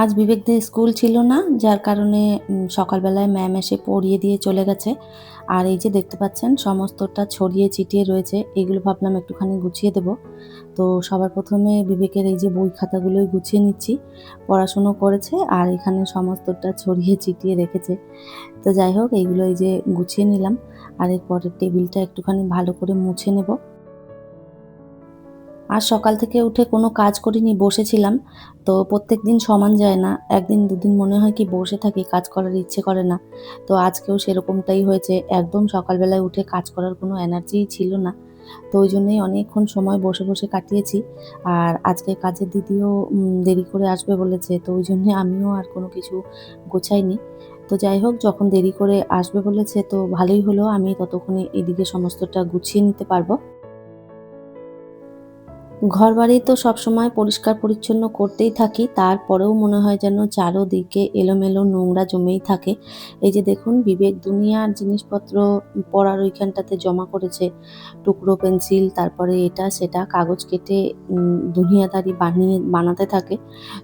আজ বিবেকদের স্কুল ছিল না, যার কারণে সকালবেলায় ম্যাম এসে পড়িয়ে দিয়ে চলে গেছে। আর এই যে দেখতে পাচ্ছেন, সমস্তটা ছড়িয়ে ছিটিয়ে রয়েছে, এগুলো ভাবলাম একটুখানি গুছিয়ে দেব। তো সবার প্রথমে বিবেকের এই যে বই খাতাগুলোই গুছিয়ে নিচ্ছি। পড়াশুনো করেছে আর এখানে সমস্তটা ছড়িয়ে ছিটিয়ে রেখেছে। তো যাই হোক, এইগুলো এই যে গুছিয়ে নিলাম। আর এরপরে টেবিলটা একটুখানি ভালো করে মুছে নেব। আর সকাল থেকে উঠে কোনো কাজ করিনি, বসেছিলাম। তো প্রত্যেক দিন সমান যায় না। একদিন, দুদিন মনে হয় কি বসে থাকি, কাজ করার ইচ্ছে করে না। তো আজকেও সেরকমটাই হয়েছে। একদম সকালবেলায় উঠে কাজ করার কোনো এনার্জিই ছিল না। তো ওই জন্যই অনেকক্ষণ সময় বসে বসে কাটিয়েছি। আর আজকে কাজের দিদিও দেরি করে আসবে বলেছে। তো ওই জন্যে আমিও আর কোনো কিছু গোছাইনি। তো যাই হোক, যখন দেরি করে আসবে বলেছে, তো ভালোই হলো। আমি ততক্ষণে এদিকে সমস্তটা গুছিয়ে নিতে পারব। ঘর বাড়ি তো সবসময় পরিষ্কার পরিচ্ছন্ন করতেই থাকি, তারপরেও মনে হয় যেন চারোদিকে এলোমেলো নোংরা জমেই থাকে। এই যে দেখুন, বিবেক দুনিয়ার জিনিসপত্র পড়ার ওইখানটাতে জমা করেছে, টুকরো পেন্সিল, তারপরে এটা, সেটা, কাগজ কেটে দুনিয়াদারি বানিয়ে, বানাতে থাকে।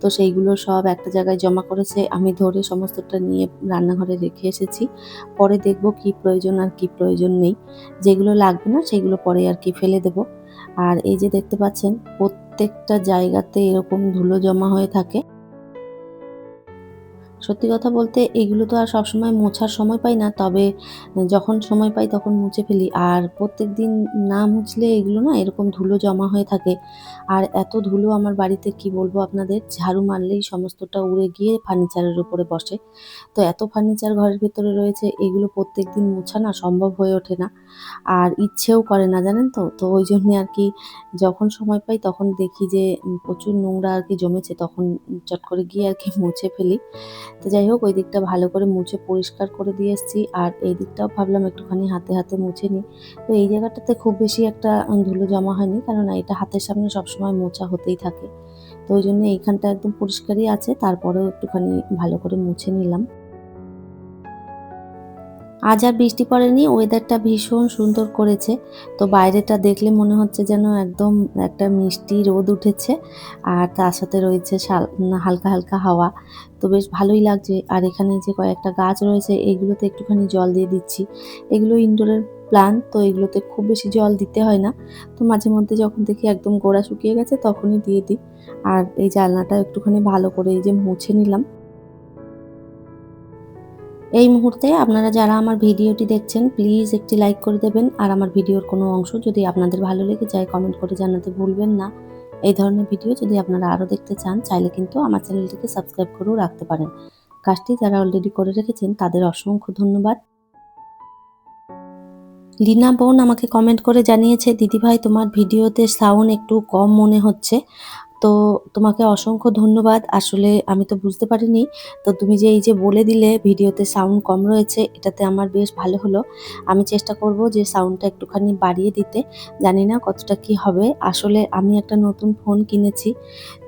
তো সেইগুলো সব একটা জায়গায় জমা করেছে, আমি ধরে সমস্তটা নিয়ে রান্নাঘরে রেখে এসেছি। পরে দেখব কি প্রয়োজন আর কি প্রয়োজন নেই। যেগুলো লাগবে না, সেগুলো পরে আর কি ফেলে দেবো। আর এই যে দেখতে পাচ্ছেন প্রত্যেকটা জায়গাতে এরকম ধুলো জমা হয়ে থাকে। সত্যি কথা বলতে এগুলো তো আর সবসময় মোছার সময় পাই না, তবে যখন সময় পাই তখন মুছে ফেলি। আর প্রত্যেক দিন না মুছলে এগুলো না এরকম ধুলো জমা হয়ে থাকে। আর এত ধুলো আমার বাড়িতে কি বলব আপনাদের, ঝাড়ু মারলেই সমস্তটা উড়ে গিয়ে ফার্নিচারের উপরে বসে। তো এত ফার্নিচার ঘরের ভেতরে রয়েছে, এগুলো প্রত্যেক দিন মোছা না সম্ভব হয়ে ওঠে না। আর ইচ্ছেও করে না, জানেন তো? তো ওই জন্যে আর কি যখন সময় পাই তখন দেখি যে প্রচুর নোংরা আর কি জমেছে, তখন চট করে গিয়ে আর কি মুছে ফেলি। তো যাই হোক, ওই দিকটা ভালো করে মুছে পরিষ্কার করে দিয়ে এসেছি। আর এই দিকটাও ভাবলাম একটুখানি হাতে হাতে মুছে নিই। তো এই জায়গাটাতে খুব বেশি একটা ধুলো জমা হয়নি কারণ এটা হাতের সামনে সবসময় মোছা হতেই থাকে। তো ওই জন্য এইখানটা একদম পরিষ্কারই আছে, তারপরেও একটুখানি ভালো করে মুছে নিলাম। আজ আর বৃষ্টি পড়েনি ওয়েদারটা ভীষণ সুন্দর করেছে। তো বাইরেটা দেখলে মনে হচ্ছে যেন একদম একটা মিষ্টি রোদ উঠেছে, আর তার সাথে রয়েছে হালকা হালকা হাওয়া। তো বেশ ভালোই লাগছে, আর এখানে যে কয়েকটা গাছ রয়েছে এইগুলোতে একটুখানি জল দিয়ে দিচ্ছি। এগুলো ইনডোরের প্লান্ট তো এগুলোতে খুব বেশি জল দিতে হয় না। তো মাঝে মধ্যে যখন দেখি একদম গোড়া শুকিয়ে গেছে, তখনই দিয়ে দিই। আর এই জানলাটা একটুখানি ভালো করে এই যে মুছে নিলাম। এই মুহূর্তে আপনারা যারা আমার ভিডিওটি দেখছেন প্লিজ একটি লাইক করে দেবেন। আর আমার ভিডিওর কোনো অংশ যদি আপনাদের ভালো লেগে যায় কমেন্ট করে জানাতে ভুলবেন না। এই ধরনের ভিডিও যদি আপনারা আরও দেখতে চান, চাইলে কিন্তু আমার চ্যানেলটিকে সাবস্ক্রাইব করেও রাখতে পারেন। কাজটি যারা অলরেডি করে রেখেছেন, তাদের অসংখ্য ধন্যবাদ। লীনা বোন আমাকে কমেন্ট করে জানিয়েছে, দিদিভাই, তোমার ভিডিওতে সাউন্ড একটু কম মনে হচ্ছে। তো তোমাকে অসংখ্য ধন্যবাদ। আসলে আমি তো বুঝতে পারিনি। তো তুমি যে এই যে বলে দিলে ভিডিওতে সাউন্ড কম রয়েছে, এটাতে আমার বেশ ভালো হলো। আমি চেষ্টা করব যে সাউন্ডটা একটুখানি বাড়িয়ে দিতে। জানি না কতটা কি হবে। আসলে আমি একটা নতুন ফোন কিনেছি।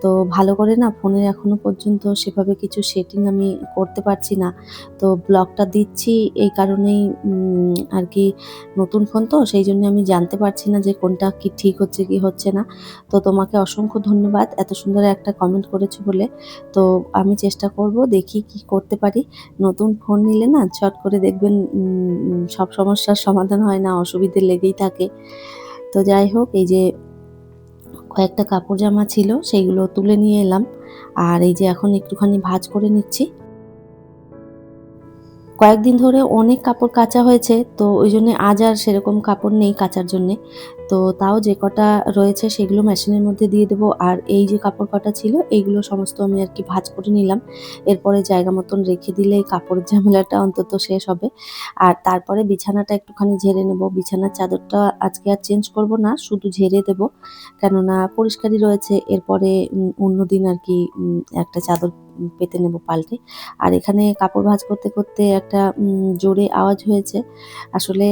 তো ভালো করে না ফোনের এখনও পর্যন্ত সেভাবে কিছু সেটিং আমি করতে পারছি না। তো ব্লগটা দিচ্ছি এই কারণেই আর কি নতুন ফোন তো, সেই জন্য আমি জানতে পারছি না যে কোনটা কি ঠিক হচ্ছে, কি হচ্ছে না। তো তোমাকে অসংখ্য ধন্যবাদ। এত সুন্দর একটা কমেন্ট করেছ বলে। তো আমি চেষ্টা করব দেখি কি করতে পারি। নতুন ফোন নিলে না চট করে দেখবেন সব সমস্যার সমাধান হয় না, অসুবিধে লেগেই থাকে। তো যাই হোক, এই যে কয়েকটা কাপড় জামা ছিল সেইগুলো তুলে নিয়ে এলাম। আর এই যে এখন একটুখানি ভাজ করে নিচ্ছি। কয়েকদিন ধরে অনেক কাপড় কাচা হয়েছে, তো ওই জন্য আজ আর সেরকম কাপড় নেই কাচার জন্যে। তো তাও যে কটা রয়েছে সেগুলো মেশিনের মধ্যে দিয়ে দেবো। আর এই যে কাপড় কটা ছিল এইগুলো সমস্ত আমি আর কি ভাজ করে নিলাম। এরপরে জায়গা মতন রেখে দিলে কাপড়ের ঝামেলাটা অন্তত শেষ হবে। আর তারপরে বিছানাটা একটুখানি ঝেড়ে নেব। বিছানার চাদরটা আজকে আর চেঞ্জ করব না, শুধু ঝেড়ে দেবো। কেননা পরিষ্কারই রয়েছে। এরপরে অন্যদিন আর কি একটা চাদর পেতে নেব পাল্টে। আর এখানে কাপড় ভাঁজ করতে করতে একটা জোরে আওয়াজ হয়েছে। আসলে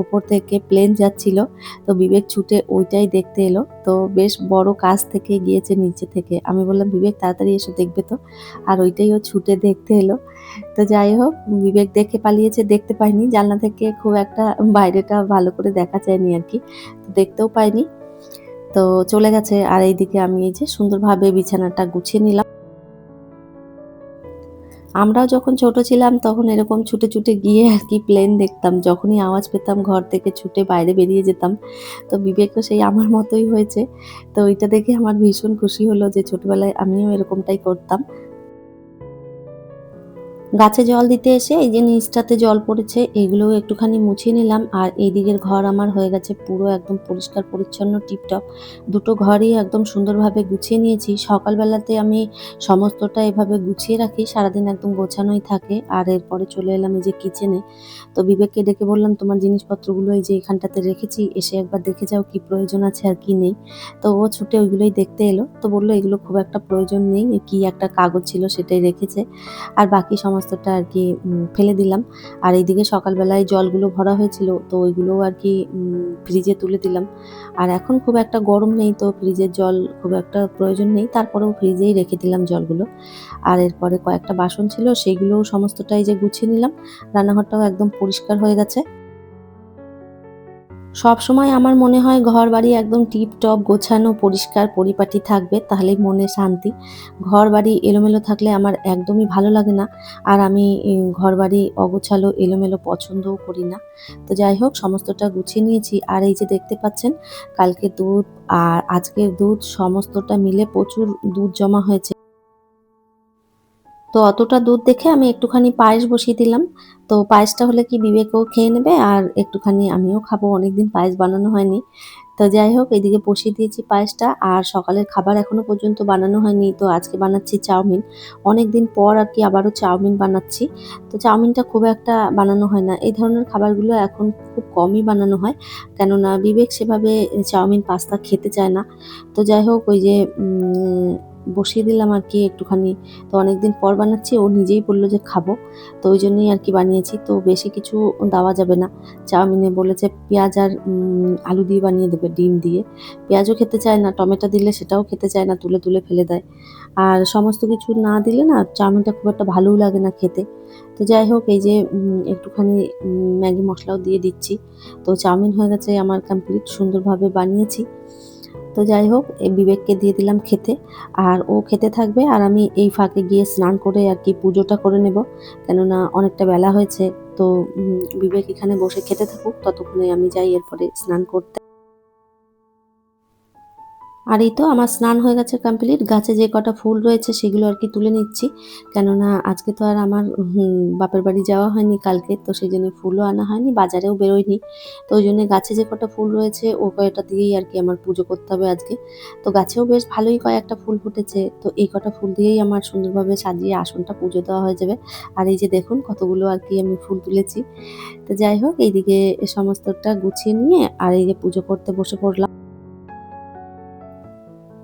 ওপর থেকে প্লেন যাচ্ছিল। তো বিবেক ছুটে ওইটাই দেখতে এলো। তো বেশ বড় কাজ থেকে গিয়েছে নিচে থেকে। আমি বললাম, বিবেক, তাড়াতাড়ি এসে, দেখবে তো। আর ওইটাই ও ছুটে দেখতে এলো। তো যাই হোক, বিবেক দেখে পালিয়েছে, দেখতে পাইনি। জানলা থেকে খুব একটা বাইরেটা ভালো করে দেখা যায়নি আর কি। দেখতেও পাইনি। তো চলে গেছে। আর এইদিকে আমি এই যে সুন্দরভাবে বিছানাটা গুছিয়ে নিলাম। আমরাও যখন ছোট ছিলাম তখন এরকম ছুটে ছুটে গিয়ে আর কি প্লেন দেখতাম। যখনই আওয়াজ পেতাম ঘর থেকে ছুটে বাইরে বেরিয়ে যেতাম। তো বিবেকও সেই আমার মতোই হয়েছে। তো ওইটা দেখে আমার ভীষণ খুশি হলো যে ছোটবেলায় আমিও এরকমটাই করতাম। গাছে জল দিতে এসে এই যে নিচটাতে জল পড়েছে, এগুলোও একটুখানি মুছিয়ে নিলাম। আর এই দিকের ঘর আমার হয়ে গেছে পুরো একদম পরিষ্কার পরিচ্ছন্ন, টিপটপ। দুটো ঘরই একদম সুন্দরভাবে গুছিয়ে নিয়েছি। সকালবেলাতে আমি সমস্তটা এভাবে গুছিয়ে রাখি, সারাদিন একদম গোছানোই থাকে। আর এরপরে চলে এলাম এই যে কিচেনে তো বিবেককে ডেকে বললাম, তোমার জিনিসপত্রগুলো এই যে এখানটাতে রেখেছি, এসে একবার দেখে যাও কি প্রয়োজন আছে আর কি নেই। তো ও ছুটে ওইগুলোই দেখতে এলো। তো বলল, এগুলো খুব একটা প্রয়োজন নেই, কি একটা কাগজ ছিল সেটাই রেখেছে। আর বাকি সমস্তটা আর কি ফেলে দিলাম। আর এইদিকে সকালবেলায় জলগুলো ভরা হয়েছিল, তো ওইগুলোও আর কি ফ্রিজে তুলে দিলাম। আর এখন খুব একটা গরম নেই, তো ফ্রিজের জল খুব একটা প্রয়োজন নেই। তারপরেও ফ্রিজেই রেখে দিলাম জলগুলো। আর এরপরে কয়েকটা বাসন ছিল, সেগুলোও সমস্তটাই যে গুছিয়ে নিলাম। রান্নাঘরটাও একদম পরিষ্কার হয়ে গেছে। সব সময় আমার মনে হয় ঘর বাড়ি একদম টিপ টপ গোছানো, পরিষ্কার, পরিপাটি থাকবে, তাহলেই মনে শান্তি। ঘর বাড়ি এলোমেলো থাকলে আমার একদমই ভালো লাগে না, আর আমি ঘর বাড়ি অগোছালো, এলোমেলো পছন্দও করি না। তো যাই হোক, সমস্তটা গুছিয়ে নিয়েছি, আর এই যে দেখতে পাচ্ছেন, কালকে দুধ আর আজকের দুধ সমস্তটা মিলে প্রচুর দুধ জমা হয়েছে। তো অতটা দুধ দেখে আমি একটুখানি পায়েস বসিয়ে দিলাম। তো পায়েসটা হলে কি বিবেকও খেয়ে নেবে আর একটুখানি আমিও খাব, অনেকদিন পায়েস বানানো হয়নি। তো যাই হোক, এদিকে বসিয়ে দিয়েছি পায়েসটা আর সকালের খাবার এখনও পর্যন্ত বানানো হয়নি। তো আজকে বানাচ্ছি চাউমিন। অনেক দিন পর আর কি আবারও চাউমিন বানাচ্ছি। তো চাউমিনটা খুব একটা বানানো হয় না। এই ধরনের খাবারগুলো এখন খুব কমই বানানো হয়। কেননা বিবেক সেভাবে চাউমিন, পাস্তা খেতে চায় না। তো যাই হোক, ওই যে বসিয়ে দিলাম আর কি একটুখানি। তো অনেকদিন পর বানাচ্ছি, ও নিজেই বলল যে খাব। তো ওই জন্যই আর কি বানিয়েছি। তো বেশি কিছু দেওয়া যাবে না। চাউমিনে বলেছে পেঁয়াজ আর আলু দিয়ে বানিয়ে দেবে, ডিম দিয়ে। পেঁয়াজও খেতে চায় না, টমেটো দিলে সেটাও খেতে চায় না, তুলে তুলে ফেলে দেয়। আর সমস্ত কিছু না দিলে না, চাউমিনটা খুব একটা ভালোও লাগে না খেতে। তো যাই হোক, এই যে একটুখানি ম্যাগি মশলাও দিয়ে দিচ্ছি। তো চাউমিন হয়ে গেছে আমার কমপ্লিট সুন্দরভাবে বানিয়েছি। তো যাই হোক, এই বিবেককে দিয়ে দিলাম খেতে। আর ও খেতে থাকবে আর আমি এই ফাঁকে গিয়ে স্নান করে আর কি পুজোটা করে নেব। কেননা অনেকটা বেলা হয়েছে, তো বিবেক এখানে বসে খেতে থাকুক, ততক্ষণে আমি যাই এরপরে স্নান করতে। আর এই তো আমার স্নান হয়ে গেছে কমপ্লিট গাছে যে কটা ফুল রয়েছে সেগুলো আর কি তুলে নিচ্ছি। কেননা আজকে তো আর আমার বাপের বাড়ি যাওয়া হয়নি কালকে, তো সেই জন্য ফুলও আনা হয়নি, বাজারেও বেরোয়নি। তো ওই জন্য গাছে যে কটা ফুল রয়েছে, ও কয়টা দিয়েই আর কি আমার পুজো করতে হবে আজকে। তো গাছেও বেশ ভালোই কয়েকটা ফুল ফুটেছে। তো এই কটা ফুল দিয়েই আমার সুন্দরভাবে সাজিয়ে আসনটা পুজো দেওয়া হয়ে যাবে। আর এই যে দেখুন কতগুলো আর কি আমি ফুল তুলেছি। তো যাই হোক, এইদিকে সমস্তটা গুছিয়ে নিয়ে আর এই যে পুজো করতে বসে পড়লাম।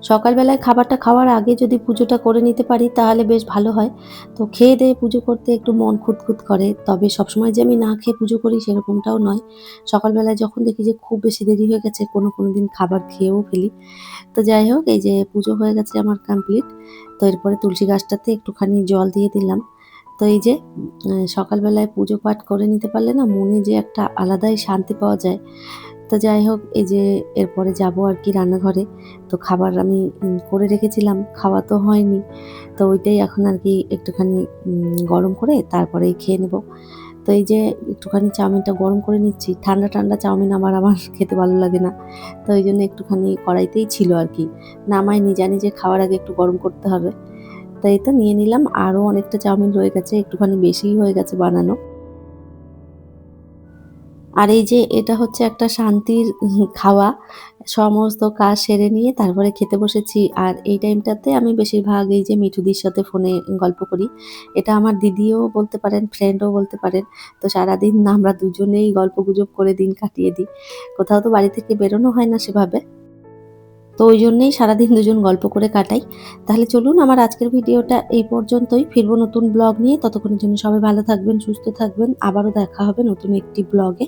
সকালবেলায় খাবারটা খাওয়ার আগে যদি পুজোটা করে নিতে পারি তাহলে বেশ ভালো হয়। তো খেয়ে দিয়ে পুজো করতে একটু মন খুঁতখুত করে। তবে সবসময় যে আমি না খেয়ে পুজো করি সেরকমটাও নয়। সকালবেলায় যখন দেখি যে খুব বেশি দেরি হয়ে গেছে, কোনো কোনো দিন খাবার খেয়েও ফেলি। তো যাই হোক, এই যে পুজো হয়ে গেছে আমার কমপ্লিট তো এরপরে তুলসী গাছটাতে একটুখানি জল দিয়ে দিলাম। তো এই যে সকালবেলায় পুজো পাঠ করে নিতে পারলে না মনে যে একটা আলাদাই শান্তি পাওয়া যায়। তো যাই হোক, এই যে এরপরে যাব আর কি রান্নাঘরে। তো খাবার আমি করে রেখেছিলাম, খাওয়া তো হয়নি। তো ওইটাই এখন আর কি একটুখানি গরম করে তারপরেই খেয়ে নেব। তো এই যে একটুখানি চাউমিনটা গরম করে নিচ্ছি, ঠান্ডা ঠান্ডা চাউমিন আমার আমার খেতে ভালো লাগে না। তো ওই জন্য একটুখানি কড়াইতেই ছিল আর কি। নামাইনি, জানি যে খাওয়ার আগে একটু গরম করতে হবে। তাই তো নিয়ে নিলাম, আরও অনেকটা চাউমিন রয়ে গেছে, একটুখানি বেশিই হয়ে গেছে বানানো। আর এই যে এটা হচ্ছে একটা শান্তির খাওয়া। সমস্ত কাজ সেরে নিয়ে তারপরে খেতে বসেছি। আর এই টাইমটাতে আমি বেশিরভাগ এই যে মিঠুদির সাথে ফোনে গল্প করি। এটা আমার দিদিও বলতে পারেন ফ্রেন্ডও বলতে পারেন। তো সারাদিন আমরা দুজনেই গল্প গুজব করে দিন কাটিয়ে দিই। কোথাও তো বাড়ি থেকে বেরোনো হয় না সেভাবে। তো ওই জন্যেই সারাদিন দুজন গল্প করে কাটাই। তাহলে চলুন আমার আজকের ভিডিওটা এই পর্যন্তই। ফিরবো নতুন ব্লগ নিয়ে। ততক্ষণের জন্য সবাই ভালো থাকবেন, সুস্থ থাকবেন। আবারও দেখা হবে নতুন একটি ব্লগে।